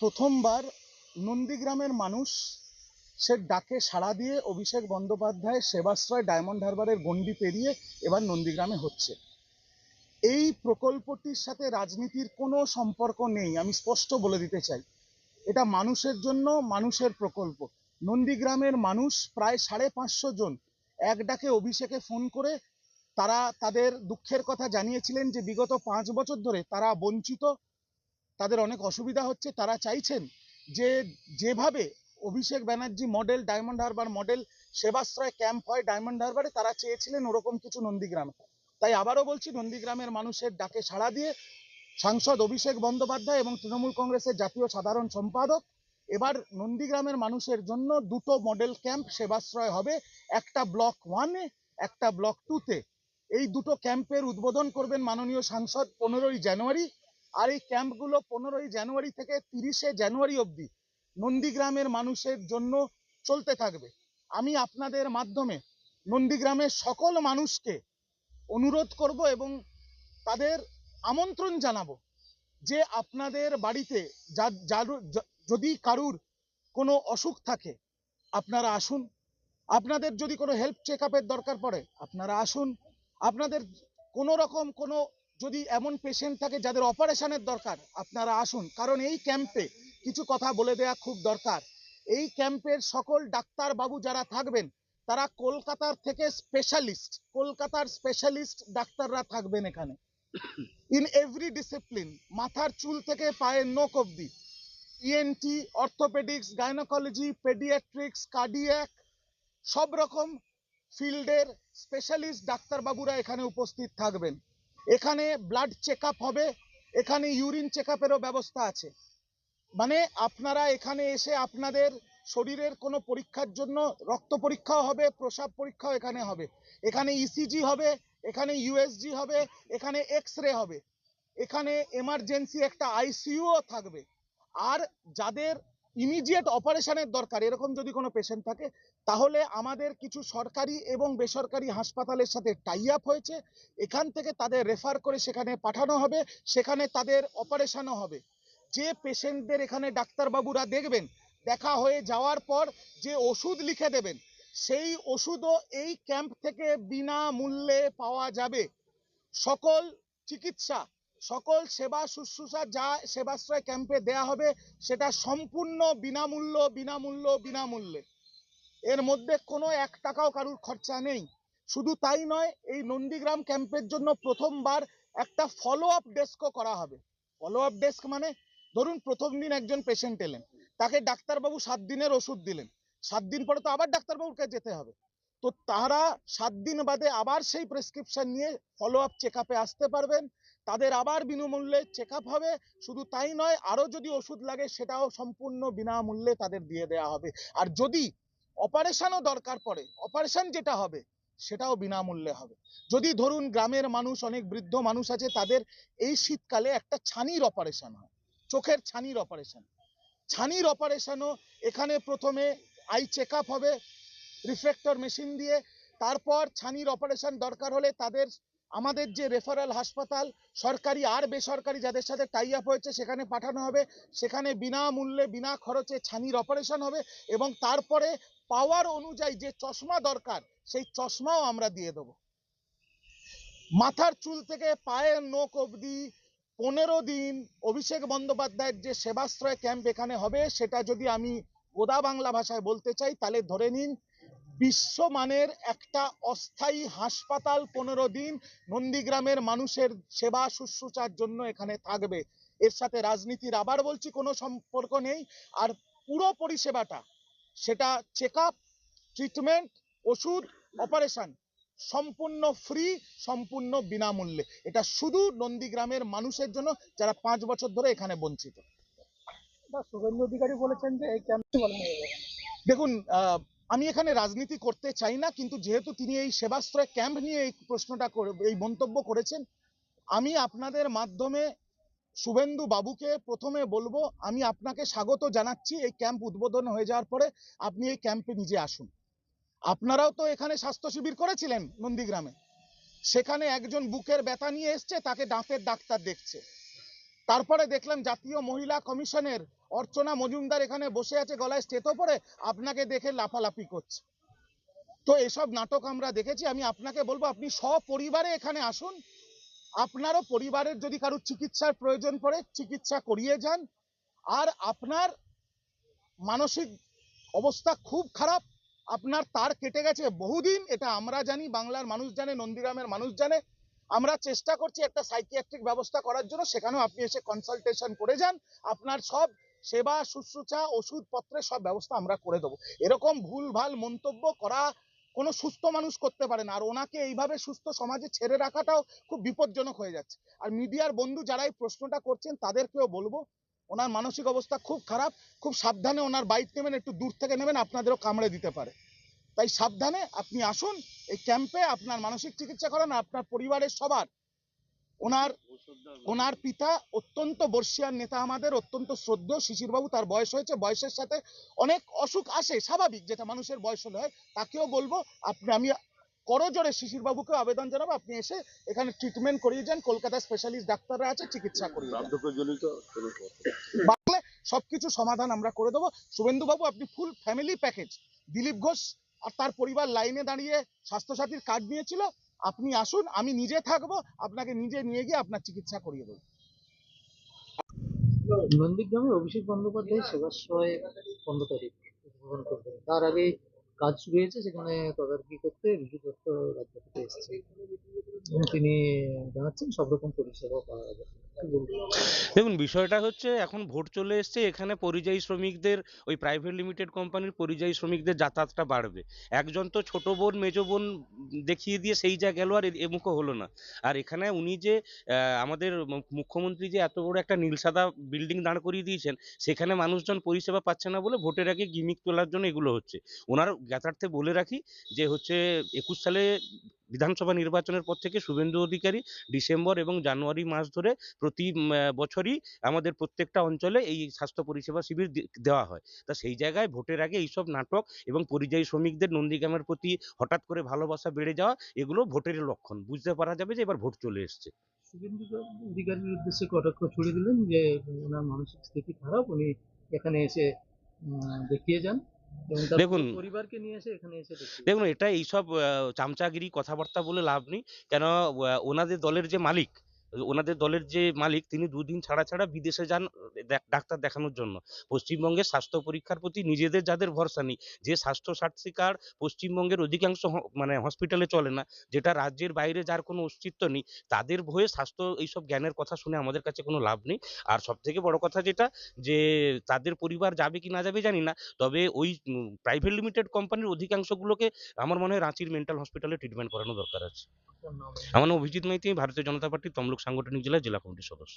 প্রথমবার নন্দীগ্রামের মানুষ সে ডাকে সাড়া দিয়ে অভিষেক বন্দ্যোপাধ্যায় সেবাশ্রয় ডায়মন্ড হারবারের গণ্ডি পেরিয়ে এবার নন্দীগ্রামে হচ্ছে। এই প্রকল্পটির সাথে রাজনীতির কোনো সম্পর্ক নেই, আমি স্পষ্ট বলে দিতে চাই। এটা মানুষের জন্য মানুষের প্রকল্প। নন্দীগ্রামের মানুষ প্রায় সাড়ে পাঁচশো জন। এক ডাকে অভিষেকে ফোন করে তারা তাদের দুঃখের কথা জানিয়েছিলেন যে বিগত পাঁচ বছর ধরে তারা বঞ্চিত তাদের অনেক অসুবিধা হচ্ছে। তারা চাইছেন যে যেভাবে Abhishek Banerjee model diamond harbour model Sebashray camp হয় ডায়মন্ড হারবারে তারা চেয়েছিলেন ওরকম কিছু নন্দীগ্রামে তাই আবারও বলছি, নন্দীগ্রামের মানুষের ডাকে সাড়া দিয়ে সাংসদ অভিষেক বন্দ্যোপাধ্যায় এবং তৃণমূল কংগ্রেসের জাতীয় সাধারণ সম্পাদক, এবার নন্দীগ্রামের মানুষের জন্য দুটো মডেল ক্যাম্প সেবাশ্রয় হবে, একটা ব্লক ওয়ানে একটা ব্লক টুতে এই দুটো ক্যাম্পের উদ্বোধন করবেন মাননীয় সাংসদ পনেরোই জানুয়ারি। আর এই ক্যাম্পগুলো পনেরোই জানুয়ারি থেকে তিরিশে জানুয়ারি অবধি নন্দীগ্রামের মানুষের জন্য চলতে থাকবে। আমি আপনাদের মাধ্যমে নন্দীগ্রামের সকল মানুষকে অনুরোধ করব এবং তাদের আমন্ত্রণ জানাব যে আপনাদের বাড়িতে যদি কারুর কোনো অসুখ থাকে, আপনারা আসুন। আপনাদের যদি কোনো হেল্প চেক দরকার পড়ে, আপনারা আসুন। আপনাদের কোনো রকম কোনো যদি এমন পেশেন্ট থাকে যাদের অপারেশনের দরকার, আপনারা আসুন। কারণ এই ক্যাম্পে কিছু কথা বলে দেওয়া খুব দরকার। এই ক্যাম্পের সকল ডাক্তার বাবু যারা থাকবেন, তারা কলকাতার থেকে স্পেশালিস্ট কলকাতার স্পেশালিস্ট ডাক্তাররা থাকবেন এখানে। ইন এভরি ডিসিপ্লিন মাথার চুল থেকে পায়ের নোক অবধি। ENT orthopaedics gynaecology paediatrics cardiac সব রকম ফিল্ডের স্পেশালিস্ট ডাক্তারবাবুরা এখানে উপস্থিত থাকবেন। এখানে ব্লাড চেক হবে, এখানে ইউরিন চেক ব্যবস্থা আছে। মানে আপনারা এখানে এসে আপনাদের শরীরের কোনো পরীক্ষার জন্য রক্ত পরীক্ষাও হবে, প্রসাব পরীক্ষাও এখানে হবে। এখানে ইসিজি হবে, এখানে ইউএসজি হবে, এখানে এক্স রে হবে। এখানে এমার্জেন্সি একটা আইসিইউও থাকবে। আর যাদের ইমিডিয়েট অপারেশনের দরকার, এরকম যদি কোনো পেশেন্ট থাকে, তাহলে আমাদের কিছু সরকারি এবং বেসরকারি হাসপাতালের সাথে টাই আপ হয়েছে, এখান থেকে তাদের রেফার করে সেখানে পাঠানো হবে, সেখানে তাদের অপারেশনও হবে। যে পেশেন্টদের এখানে ডাক্তারবাবুরা দেখবেন, দেখা হয়ে যাওয়ার পর যে ওষুধ লিখে দেবেন, সেই ওষুধও এই ক্যাম্প থেকে বিনামূল্যে পাওয়া যাবে। সকল চিকিৎসা সকল সেবা শুশ্রূষা যা সেবাশ্রয় ক্যাম্পে দেয়া হবে, সেটা সম্পূর্ণ বিনামূল্য বিনামূল্য, বিনামূল্যে। এর মধ্যে কোনো এক টাকাও কারুর খরচা নেই। শুধু তাই নয়, এই নন্দীগ্রাম ক্যাম্পের জন্য প্রথমবার একটা ফলো আপ ডেস্কও করা হবে। ফলো আপ ডেস্ক মানে ধরুন প্রথম দিন একজন পেশেন্ট এলেন, তাকে ডাক্তারবাবু সাত দিনের ওষুধ দিলেন। সাত দিন পরে তো আবার ডাক্তারবাবুর কাছে যেতে হবে। তো তারা সাত দিন বাদে আবার সেই প্রেসক্রিপশন নিয়ে ফলো আপ চেক আসতে পারবেন। তাদের আবার বিনামূল্যে চেক হবে। শুধু তাই নয়, আরও যদি ওষুধ লাগে, সেটাও সম্পূর্ণ বিনামূল্যে তাদের দিয়ে দেওয়া হবে। আর যদি অপারেশনও দরকার পড়ে অপারেশন যেটা হবে, সেটাও বিনামূল্যে হবে। যদি ধরুন, গ্রামের মানুষ, অনেক বৃদ্ধ মানুষ আছে, তাদের এই শীতকালে একটা ছানির অপারেশন হয়। চোখের ছানির অপারেশন ছানির অপারেশনও এখানে প্রথমে আই চেক হবে রিফ্লেক্টর মেশিন দিয়ে। তারপর ছানির অপারেশন দরকার হলে তাদের আমাদের যে রেফারেল হাসপাতাল, সরকারি আর বেসরকারি যাদের সাথে টাই আপ হয়েছে, সেখানে পাঠানো হবে। সেখানে বিনামূল্যে, বিনা খরচে ছানির অপারেশন হবে এবং তারপরে পাওয়ার অনুযায়ী যে চশমা দরকার, সেই চশমাও আমরা দিয়ে দেবো। মাথার চুল থেকে পায়ের নখ অবধি পনেরো দিন অভিষেক বন্দ্যোপাধ্যায়ের যে সেবাশ্রয় ক্যাম্প এখানে হবে, সেটা যদি আমি গোদা বাংলা ভাষায় বলতে চাই, তাহলে ধরে নিন বিশ্বমানের একটা অস্থায়ী হাসপাতাল পনেরো দিন নন্দীগ্রামের মানুষের সেবা শুশ্রূষার জন্য এখানে থাকবে। এর সাথে রাজনীতির আবার বলছি কোনো সম্পর্ক নেই। আর পুরো পরিষেবাটা সেটা চেক আপ ট্রিটমেন্ট ওষুধ অপারেশন সম্পূর্ণ ফ্রি সম্পূর্ণ বিনামূল্যে। এটা শুধু নন্দীগ্রামের মানুষের জন্য যারা পাঁচ বছর ধরে এখানে বঞ্চিত। শুভেন্দু অধিকারী বলেছেন যে এই ক্যাম্পটি দেখুন আহ, আমি এখানে রাজনীতি করতে চাই না, কিন্তু যেহেতু তিনি এই সেবাশ্রয় ক্যাম্প নিয়ে এই প্রশ্নটা করে, এই মন্তব্য করেছেন, আমি আপনাদের মাধ্যমে শুভেন্দু বাবুকে প্রথমে বলব, আমি আপনাকে স্বাগত জানাচ্ছি এই ক্যাম্প উদ্বোধন হয়ে যাওয়ার পরে, আপনি এই ক্যাম্পে নিজে আসুন। আপনারাও তো এখানে স্বাস্থ্য শিবির করেছিলেন নন্দীগ্রামে। সেখানে একজন বুকের ব্যথা নিয়ে এসছে, তাকে দাঁতের ডাক্তার দেখছে। তারপরে দেখলাম জাতীয় মহিলা কমিশনের অর্চনা মজুমদার এখানে বসে আছে, গলায় স্টেতো পরে আপনাকে দেখে লাফালাফি করছে। তো এসব নাটক আমরা দেখেছি, আমি আপনাকে বলব, আপনি সপরিবারে এখানে আসুন। আপনারও পরিবারের যদি কারোর চিকিৎসার প্রয়োজন পড়ে, চিকিৎসা করিয়ে যান। আর আপনার মানসিক অবস্থা খুব খারাপ, আপনার তার কেটে গেছে বহুদিন, এটা আমরা জানি, বাংলার মানুষ জানে, নন্দীগ্রামের মানুষ জানে। আমরা চেষ্টা করছি একটা সাইকিয়াট্রিক ব্যবস্থা করার জন্য, সেখানেও আপনি এসে কনসালটেশন করে যান, আপনার সব সেবা, শুশ্রূষা, ওষুধপত্রের সব ব্যবস্থা আমরা করে দেবো। এরকম ভুলভাল মন্তব্য করা কোনো সুস্থ মানুষ করতে পারে না, আর ওনাকে এইভাবে সুস্থ সমাজে ছেড়ে রাখাটাও খুব বিপজ্জনক হয়ে যাচ্ছে। আর মিডিয়ার বন্ধু যারা এই প্রশ্নটা করছেন, তাদেরকেও বলব, ওনার মানসিক অবস্থা খুব খারাপ, খুব সাবধানে ওনার বাইক নেবেন, একটু দূর থেকে নেবেন, আপনাদেরও কামড়ে দিতে পারে। তাই সাবধানে আপনি আসুন এই ক্যাম্পে আপনার মানসিক চিকিৎসা করান আপনার পরিবারের সবার। ওনার ওনার পিতা অত্যন্ত বর্ষিয়ার নেতা আমাদের অত্যন্ত শ্রদ্ধেয়। শিশিরবাবু তার বয়স হয়েছে বয়সের সাথে অনেক অসুখ আসে স্বাভাবিক যেটা মানুষের বয়স হলে হয়। তাকেও বলব আপনি আমি করজোরে শিশিরবাবুকে আবেদন জানাব আপনি এসে এখানে ট্রিটমেন্ট করিয়ে যান। কলকাতা স্পেশালিস্ট ডাক্তাররা আছে চিকিৎসা করিয়ে বার্ধক্যজনিত সবকিছু সমাধান আমরা করে দেবো। শুভেন্দু বাবু আপনি full family package Dilip Ghosh আর তার পরিবার লাইনে দাঁড়িয়ে স্বাস্থ্যসাথীর কার্ড নিয়েছিল, আপনি আসুন, আমি নিজে থাকব, আপনাকে নিজে নিয়ে গিয়ে আপনার চিকিৎসা করিয়ে দেবো। নন্দীগ্রামে অভিষেক বন্দ্যোপাধ্যায় সেবাশ্রয় করবেন। তার আগে কাজ শুরু হয়েছে, সেখানে তদারকি করতে বিজু দত্ত রাজ্য থেকে এসেছে এবং তিনি জানাচ্ছেন, সব রকম পরিষেবা পাওয়া যাবে। দেখুন, বিষয়টা হচ্ছে এখন ভোট চলে এসছে, এখানে পরিযায়ী শ্রমিকদের, ওই প্রাইভেট লিমিটেড কোম্পানির পরিযায়ী শ্রমিকদের যাতায়াতটা বাড়বে। একজন তো ছোট বোন, মেজ বোন দেখিয়ে দিয়ে সেই যা গেল আর এমুখো হলো না। আর এখানে উনি যে আমাদের মুখ্যমন্ত্রী যে এত বড় একটা নীল সাদা বিল্ডিং দাঁড় করিয়ে দিয়েছেন, সেখানে মানুষজন পরিষেবা পাচ্ছে না বলে ভোটের আগে গিমিক তোলার জন্য এগুলো হচ্ছে। ওনার জ্ঞাতার্থে বলে রাখি যে হচ্ছে একুশ সালে বিধানসভা নির্বাচনের পর থেকে শুভেন্দু অধিকারী ডিসেম্বর এবং জানুয়ারি মাস ধরে প্রতি বছরই আমাদের প্রত্যেকটা অঞ্চলে এই স্বাস্থ্য পরিষেবা শিবির দেওয়া হয়। তা সেই জায়গায় ভোটের আগে এইসব নাটক এবং পরিযায়ী শ্রমিকদের নন্দীগ্রামের প্রতি হঠাৎ করে ভালোবাসা বেড়ে যাওয়া, এগুলো ভোটের লক্ষণ। বুঝতে পারা যাবে যে এবার ভোট চলে এসছে। শুভেন্দু অধিকারীর উদ্দেশ্যে কটাক্ষ ছুড়ে দিলেন যে ওনার মানসিক স্থিতি খারাপ, উনি এখানে এসে দেখিয়ে যান। দেখুন, পরিবারকে নিয়ে এসে এখানে এসে দেখুন এটা এইসব আহ, চামচাগিরি কথাবার্তা বলে লাভ নেই। কেন ওনাদের দলের যে মালিক ওনাদের দলের যে মালিক তিনি দুদিন ছাড়া ছাড়া বিদেশে যান ডাক্তার দেখানোর জন্য। পশ্চিমবঙ্গের স্বাস্থ্য পরীক্ষার প্রতি নিজেদের যাদের ভরসা নেই যে স্বাস্থ্য সাথী কার্ড পশ্চিমবঙ্গের অধিকাংশ মানে হসপিটালে চলে না যেটা রাজ্যের বাইরে যার কোনো অস্তিত্ব নেই তাদের ভয়ে স্বাস্থ্য এইসব জ্ঞানের কথা শুনে আমাদের কাছে কোনো লাভ নেই। আর সব থেকে বড় কথা যেটা যে তাদের পরিবার যাবে কি না যাবে জানি না তবে ওই প্রাইভেট লিমিটেড কোম্পানির অধিকাংশগুলোকে আমার মনে হয় রাঁচির মেন্টাল হসপিটালে ট্রিটমেন্ট করানো দরকার আছে। আমার অভিজিৎ মাইতি ভারতীয় জনতা পার্টির তমলুক সাংগঠনিক জেলায় জেলা কমিটির সদস্য।